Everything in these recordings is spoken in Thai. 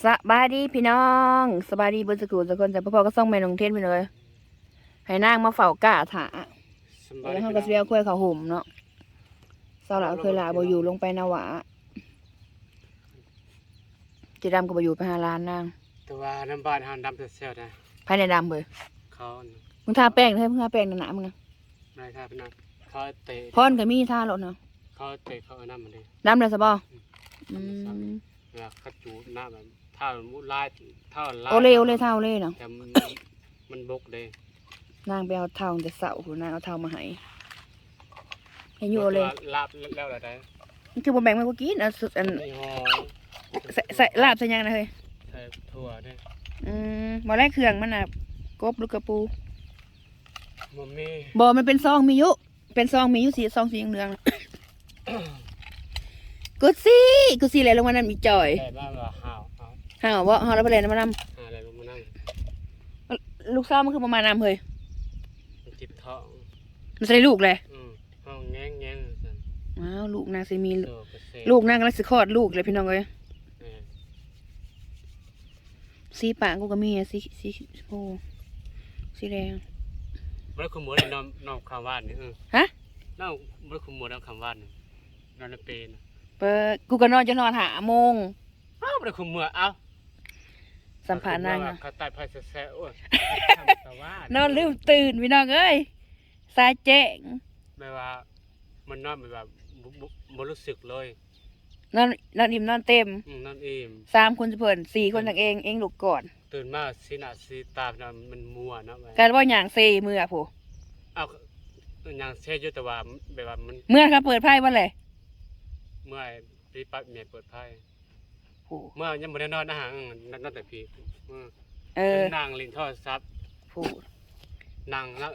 สบายดีพี่น้องสบายดีบนสกุลสกุลแต่พ่อๆก็ส่องแม่นงเทนไปเลยให้นางมาเฝ้ากะถาสำบายแล้วดีเขาพี่ก็น้องเสียคุยเขาห่มเนาะเศร้าหลาเคยลาบ่อยู่ลงไปนาหวะเจดำก็บ่อยู่ไปหาร้านนางแต่ว่าน้ำบ้านเฮาดำเสียวๆนะภายในดำเลยเขาน่ะมึงทาแป้งให้มึงทาแป้งหนาๆมึงนะนายท่าพี่น้องเขาเตะพรก็มีทาแล้วเนาะเขาเตะเขาเอาน้ำมาเลยดำเลยสบออืมเวลาเขาจูบน้ำแบบ ถ้ามุดลายถ้าลายโอเล่โอเล่เท่าโอเล่เนาะแต่มันมันบกเลยนางไปเอาเท่าแต่เสาหูนางเอาเท่ามาให้ให้อยู่โอเล่ลาบแล้วอะไรได้มันคือบ่แบ่งมันก็กินเอาสุดอันนี่หอใส่ใส่ลาบใส่หยังนะเฮ้ยใส่ถั่วเนี่ยอืมบ่แรกเครื่องมันน่ะกบลูกกระปูมันมีบ่มันเป็นซองมียุเป็นซองมียุสีซองสีเหลืองๆกูซี่กูซี่อะไรลงมานั่นมีจ่อยแต่บ้านว่าห่าวเอา ห่าวบ่ห่าวแล้วไปเลยนมานหาอะไรลงมานั่งำลูกสาวมันคือประมาณนำเฮ้ยมันจิบท้องมันใส่ลูกเลยอืมห้องแง้งแง้งๆสั่นว้าวลูกนางสิมี โตกระเซลูกนางกำลังสิคลอดลูกเลยพี่น้องเอ้ยเออสีปากกูก็มีอะสีสีโอ้สีแดง มันขโมยน้องน้องคำว่านนี่เออฮะ น้องมันขโมยน้องคำว่านนี่นอนในเปรย์นะเปิดกูก็นอนจะนอนหาโมงอ้าวมันขโมยเอ้า สัมผัสนางอะอะเขาตายภายแซ่ๆโอ้ยทำแต่ว่านอนลืมตื่นพี่น้องเอ้ยสายแจ้งไม่ว่า มันนอนแบบว่าบ่บ่บ่รู้สึกเลยนอนนอนอิ่มนอนเต็มอืมนอนอิ่มสามคนจะเพิ่นสี่คนจากเองเองลูกก่อน ตื่นมาสีหน้าสีตาน่ะมันมัวเนาะการว่าอย่างเซมืออะผู้เอ้ายังเช่อยู่แต่ว่าแบบว่ามัน เมื่อเขาเปิดไพ่ว่าเลยเมื่อยปีปั๊บเมียเปิดไพ่ ผู้เมื่อยังบ่ได้นอนนะฮะอืมนอนแต่พี่อืมเออนั่งเลินโทรศัพท์ผู้นั่งแล้ว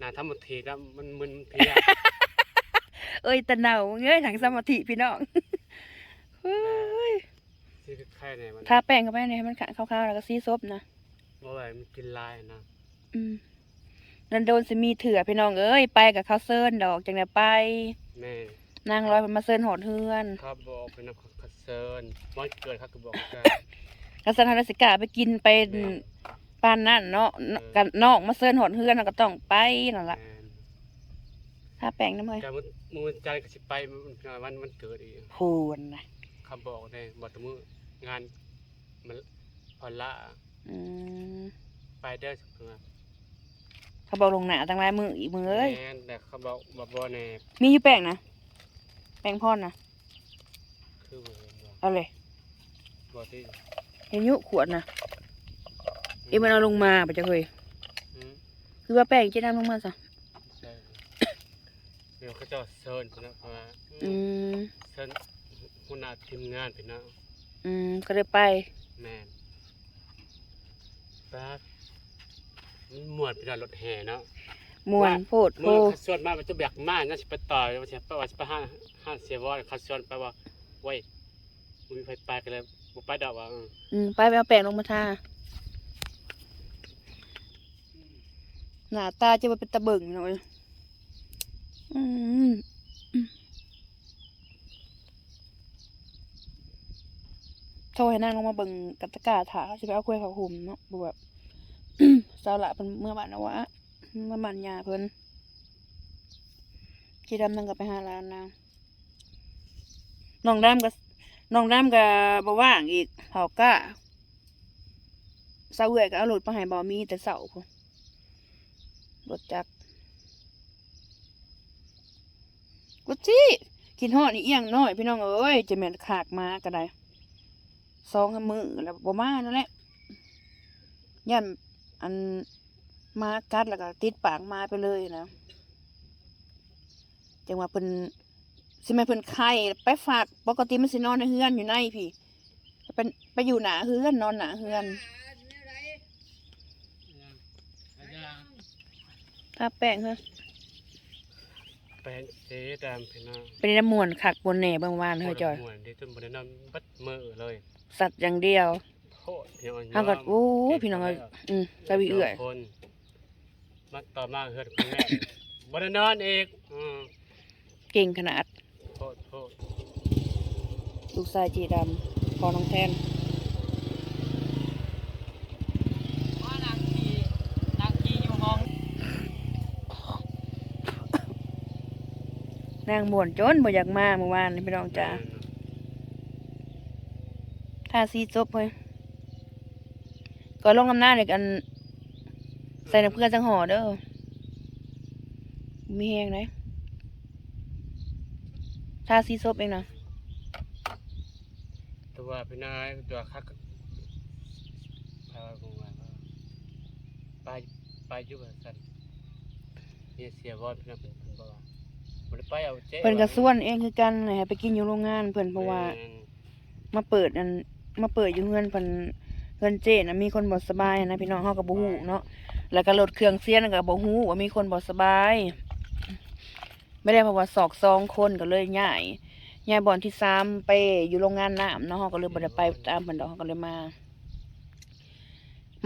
นั่งทำมุทีแล้วมันมึนเพลียเอ้ยตะเนาเงยถังสมาธิพี่น้องเฮ้ยสิใครเนี่ยมันทาแป้งเข้าไปเนี่ยให้มันขาวๆแล้วก็ซีซบนะบ่ไหวมันกินลายนะอืมนันโดนสิมีเถื่อพี่น้องเอ้ยไปกับเขาวเซิร์นดอกจังไดไปแม่นางร้อยมันมาเซิร์นหอดเฮือน ครับบอกเป็นนักคอน เซิร์นวันเกิดเขาก็บอกกัน กษัตริย์สิกาไปกินไปปานนั่นเนาะกันนอกมาเซิร์นหอดเฮือนเราก็ต้องไปนั่นล่ะแม่นทาแป้งน้ำเอ้ยแต่มันมือวันจันทร์ก็สิไปมันวันมันเกิดอีกพูนนะเขาบอกในบอกแตมืองานมันพอละอืมไปเด้อเพื่อนเขาบอกลงหนาตั้งหลายมืออีกมือเอ้ยแม่นแต่เขาบอกบอกบ่แน่มีอยู่แป้งนะแป้งพอนนะ คือบ่เห็นบ่เอาเลยบ่ที่เห็นอยุขวดนะเอ็มมันเอาลงมาปะจะเคยอืมคือว่าแป้งจะนำลงมาซะใช่เดี๋ยวเขาจะเซิร์นพี่นะเพราะว่าอืมเซิร์นหัวหน้าทีมงานพี่นะอืมก็เลยไปแม่นแป๊บมันม่วนพี่นะรถแห่เนาะ มวนโพดโพ เมื่อเขาชวนมามันจะแบกมาน่าจะไปต่อยว่าจะไปว่าจะไปห้าห้าเสียวอนเขาชวนไปว่า เว้ยมีไฟไปกันเลยบ่ไปดอกว่าอออืมไปไปเอาแป้งลงมาทาหน้าตาจะมาเป็นตะเบิ่งหน่อยอืมโทรให้นางลงมาเบิ่งกัตะกร้าถาจะไปเอาคุยเขาหุ่มเนาะบแบบเจ้าละเป็นเมื่อบ้านนะวะเมื่อบ้านยาเพิ่นจีดำนั่งกับไปหาร้านนาง น้องดำกับน้องดำกับบ่ว่างอีกเผาก้าเสาเอื่อยก็เอารถมาให้บ่มีแต่เสาพุ่นรถจักรกุจิกินฮอดนี่เอียงน้อยพี่น้องเอ้ยจะแม่นขากมาก็ได้สองมือแล้วบ่มานั่นแหละย่านอันมากัดแล้วก็ติดปากมาไปเลยนะจังว่าเพิ่น สิแม่นเพิ่นไข้ไปฝากปกติมันสินอนในเฮือนอยู่ในพี่เป็นไปอยู่หนาเฮือนนอนหนาเฮือนทาแป้งเฮ้ยไปเห็นเจ๊ดำพี่น้องเป็นน้ำมวนคักบนแหน่บางวานเฮ้ยจอยม่วนที่จนบ่ได้นอนบัดมือเลย สัตว์อย่างเดียวโทษพี่น้องเฮาก็โอ้ยพี่น้องเอ้ยอืมสวีเอื้อยคนมาต่อมาเฮือนคุณแม่บ่ได้นอนอีกอืมเก่งขนาดโทษโทษ ลูกชายจีดำพอน้องแทนนางบ่นจนบ่อยากมาเมื่อวานนี่พี่น้องจ้าถ้าซีจบเฮ้ยก็ลงน้ำหน้าเด็กอัน ใส่น้ำเกลือจังห่อเด้อมีแหงไหนาสีซบเองนะตัวพี่นายตัวคักพาคงว่าไปไปอยู่ว่าซั่นเนี่ยเสียวอดพี่น้องเพิ่นเพิ่นบ่ว่าบ่ได้ไปเอาเจ๊เพิ่นก็ส่วนเองคือกันให้ไปกินอยู่โรงงานเพิ่นเพราะว่าแม่นมาเปิดอันมาเปิดอยู่เฮือนเพิ่นเฮือนเจ๊น่ะมีคนบ่สบายนะพี่น้องเฮาก็บ่ฮู้เนาะแล้วก็รถเครื่องเสียงก็บ่ฮู้ว่ามีคนบ่สบาย ไม่ได้เพราะว่าสอกซองคนก็เลยย้ายย้ายบ่อนที่สามไปอยู่โรงงานน้ำเนาะเฮาก็เลยบ่ได้ไปตามเพิ่นดอกเฮาก็เลยมา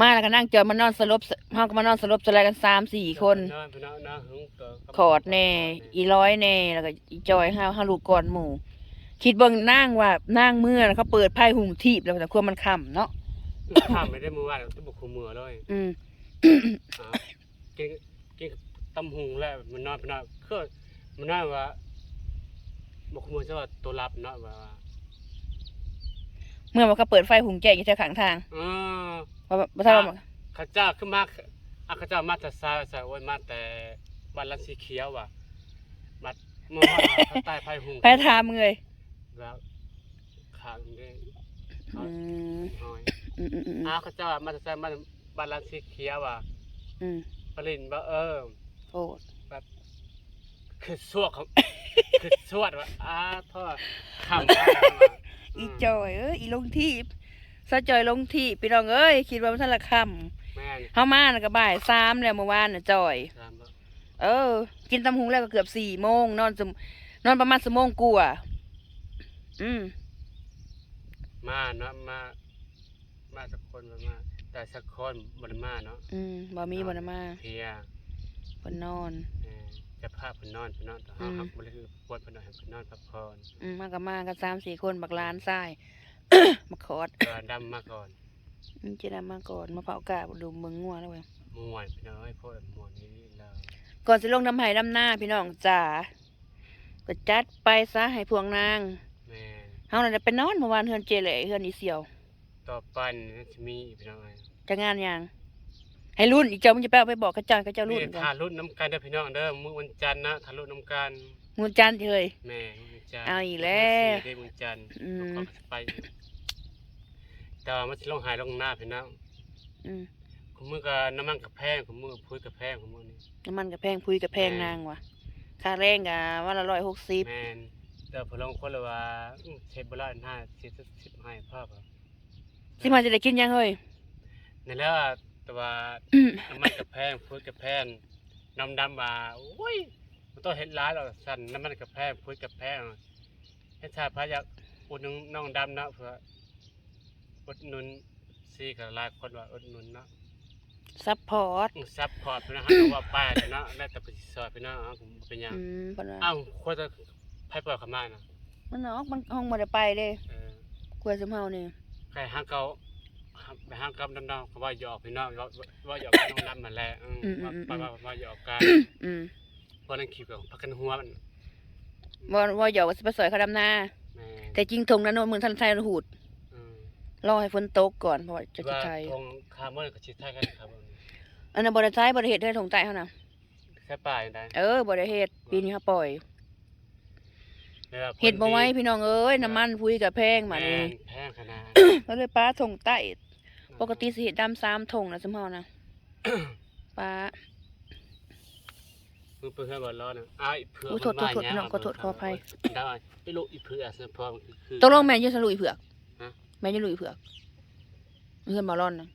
มาแล้วก็นั่งจอดมานอนสลบเฮาก็มานอนสลบสลายกันสามสี่คนนอนพี่น้องนะหึงตัวขอดแน่อีร้อยแน่แล้วก็อีจอยห้าห้าลูกก่อนหมู่ คิดเบิ่งนั่งว่านั่งเมื่อเขาเปิดไพ่หุงทีบแล้วแต่ควรมันค่ำเนาะข้ามไม่ได้มือว่าต้องบุกคุมมือเลยอืมอ่ากินกินตำหุงแล้วมันนอนพี่น้องคือ มันนอนว่าบุกคุมมือซะว่าตัวรับเนาะว่าเมื่อมันเขาเปิดไฟหุงแจกอยู่แถวข้างทางเออว่าว่าถ้าว่าข้าเจ้าขึ้นมาอะข้าเจ้ามาแต่ซาซะโอ้ยมาแต่บ้านลันสีเขียวว่ะมาเมื่อวานข้างใต้ไผ่หุงไพ่ทามเลยแล้วข้างนี้อืมน้อยอืมอืมอืมอ้าวข้าเจ้ามาแต่ซามาบ้านลันสีเขียวว่ะอืมปรินว่าเออ โอ้ คือสวกของ คือสวดว่าอ้าพ่อขำว่าอีจอยเอ้ยอีลงทีบซะจอยลงทีบพี่น้องเอ้ยคิดว่ามันทันละค่แม่นำเฮามาน่ะก็บ่ายสามแล้วเมื่อวานน่ะจอยถามว่าเออ กินตำหุงแล้วก็เกือบสี่โมงนอนจมนอนประมาณสมงกว่าอืมมาเนาะมา มาสักคนมามา แต่สักคนบ่ได้มาเนาะอืมบ่มีบ่ได้มาเพลียเพิ่นนอนเออ จะพาเพิ่นนอนเพิ่นนอนแต่เฮาอืมครับบ่ได้คือปวดเพิ่นนอนให้เพิ่นนอนพักผ่อนอืมมากับมากันสามสี่คนบักหลานทรายมาขอดก็ดำมาก่อนอืมเจดามาก่อนมาเผากาดูเมืองงัวแล้วเว้ยม่วนพี่น้องเอ้ยพ่อม่วนนี่แล้วก่อนสิลงน้ำไห้น้ำหน้าพี่น้องจ๋าก็จัดไปซะให้พวงนางแม่นเฮาน่ะได้ไปนอนเมื่อวานเฮือนเจเหล่เฮือนอีเสี่ยว ต่อไปนี่สิมีอีกพี่น้องเอ้ยจะงานหยัง ให้รุ่นอีเจ้ามึงจะไปเอาไปบอกกระจางกระเจ้ารุ่นนี่ก่อนทารุ่นน้ำกันเด้อพี่น้องเด้อมื้อวันจันทร์นะทารุ่นน้ำกันงูจันทร์เฮ้ยแม่มื้อวันจันทร์เอาอีกแล้วได้มื้อจันทร์อืมก็ไปอีกแต่ว่ามันสิลงหายลงหน้าพี่น้องอืมของมือก็น้ำมันกับแพงของมือพุ้ยกับแพงของมือนี่ น้ำมันกับแพงพุยกับแพงนางว่ะค่าแรงกะวันละร้อยหกสิบแมนแต่พอลงคนเลยว่าอื้อเชฟบลาห้าสิบสิบให้พ่อป่ะสิมาจะได้กินยังเฮ้ย นั่นแหล้ว แต่ว่าอืมน้ำมันกับแพงพุ้ยกับแพงน้ำดำมาโอ้ยมันต้องเห็นร้ายหรอกสั่นน้ำมันกับแพงพุ้ยกับแพงเฮ็ดชาพระอยากอุดหนุนน้องดำเนาะเพื่ออุดหนุนซีกับหลายคนว่าอุดหนุนเนาะซัพพอร์ตซัพพอร์ตพี่นะฮะเพราะว่าป้ายเลยเนาะได้แต่ไปซอยพี่น้องอ้าวผมเป็นหยังอืมปะนะอ้าวควรจะไพ่เปิดเข้ามานะมันออกมันห้องบ่ได้ไปเด้เออกล้วยสมเฮานี่ใครห้างเก่า ไปห้างกับน้องๆเขาว่าหยอกพี่น้องว่าว่าหยอกน้องดำมาแหละอืมว่าว่าว่าว่าหยอกกันอืมเพราะนั่นคิวกับพักกันหัวมันว่าว่าหยอกว่าสิไปสอยเขาดำนา แม่แต่จริงทงนั้นโนนเมืองทันไทยหูดอืมรอให้ฝนตกก่อนเพราะว่าจะว่าไทย ทงคาร์บอนกับชิดไทยกันครับอันนั้นบ่ได้ใช้บ่ได้เฮ็ดให้ทงใต้เฮานะแค่ป่ายได้เออบ่ได้เฮ็ดปีนี้เฮาปล่อยเฮ็ดบ่ไหว้พี่น้องเอ้ยน้ำมันพุยกับแพงมานี่แพงขนาดก็เลยป้าทงใต้ ปกติสิเฮ็ดดำสามทงนะสมเฮานะป้ามึงเพื่อนบ่รอดนะอ้ายเผื่ออุ๊ยโทษโทษโทษน้องขอโทษขออภัยได้ไปลูกอีเผื่อซะพอคือตกลงแม่นอยู่สลุยเผือกฮะแม่นอยู่ลุยเผือกเฮือนบ่ร้อนนะ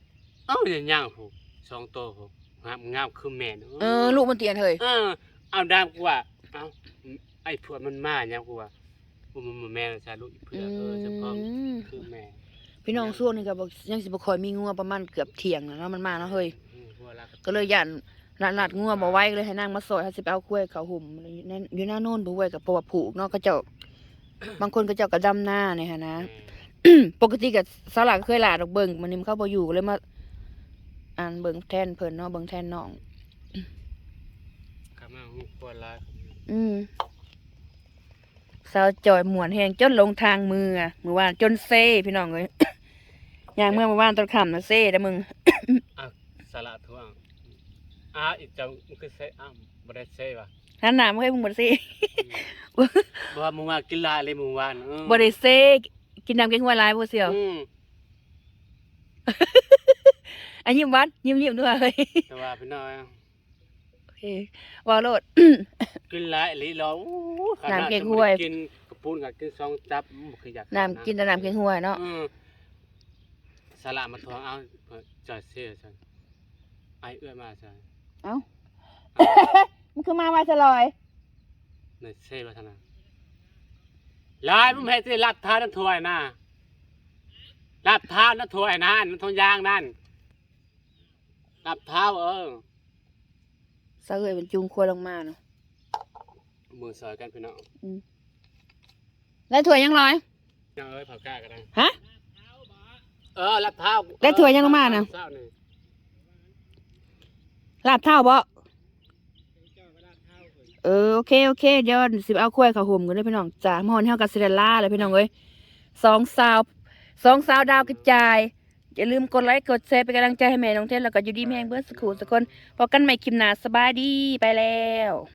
เอ้าอย่างย่างหูสองตัวหูงามงามคือแม่นเออลูกมันเตียนเฮ้ยเออเอาดามกูว่าเอ้าไอ้เผื่อมันมาเนี่ยกูว่ากูมันมันแม่ใช่ลูกอีเผื่อเออเฉพาะมคือแม่ พี่น้องช่วงนี้ก็บอกยังสิบ่ค่อยมีงัวประมาณเกือบเที่ยงแล้วเนาะมันมาเนาะเฮ้ยอืมหัวรักก็เลยย่านลัดลัดงัวบ่ไหว้ก็เลยให้นางมาซอยถ้าสิไปเอากล้วยเขาหุ่มอยู่ในอยู่หน้าโน่นบ่ไหว้กับเพราะว่าผูกเนาะก็เจ้าบางคนก็เจ้าก็ดำหน้าเนี่ยฮะนะปกติก็สาวหลักเคยหลาดอกเบิ่งมันนี้มันเข้าบ่อยู่ก็เลยมาอ่านเบิ่งแทนเพิ่นเนาะเบิ่งแทนน้องกลับมาหูหัวรักอืม สาวจอยหมวนแหงจนลงทางมืออะมือว่านจนเซ่พี่น้องเอ้ยอย่างเมื่อมาว่านตอนค่ำนะเซ่ได้อมึงอะสละท่วงอ้าอีกจังมันคือเซ่อ้าวบ่ได้เซ่ว่ะหันหน้ามาให้มึงบ่ได้เซ่บ่ว่ามึงว่ากินหลายเลยมึงว่าอืมบ่ได้เซ่กินน้ำแกงหัวหลายบ่เสียวอืมอันยิ้มหวานยิ้มยิ้มด้วยเฮ้ยแต่ว่าพี่น้อยโอเคว่าโลด กินหลายอีหลีรออู้ขนาดน้ำเก๊กฮวย กินกระปุนกับกินซองจับอืมบ่คืออยากน้ำกินแต่น้ำแกงหัวเนาะอืมสละมาทวงเอาเพิ่นจอยเซ่ซั่นไอเอื้อมาซั่นเอ้า มันคือมาไว้ซะลอย ในเซ่ว่าซั่นน่ะหลายมึงเฮ็ดสิรับทานน้ำถ้วยนะรับทานน้ำถ้วยนั่นน้ำทองยางนั่นรับเท้าเออซะเอ้ยเป็นจุงครัวลงมาเนาะ มือซอยกันพี่น้องแล้วถั่วยยังลอยยังเอ้ยเผากล้ากันได้ฮะเออรับเท้าแล้วถ้วยยังมาน่ะเช้านี่ลาบเท่าบ่เออโอเคโอเคเดี๋ยวสิเอาคุ้ยเข้าห่มกันเด้อพี่น้องจ้าหมอนเฮากับซิเดล่าเลยพี่น้องเอ้ยสองสาวสองสาวดาวกระจายอย่าลืมกดไลค์กดแชร์เป็นกำลังใจให้แม่น้องเทนแล้วก็อยู่ดีแม่งเบิร์ดสกูสักคนพอกันใหม่คลิปหน้าสบายดีไปแล้ว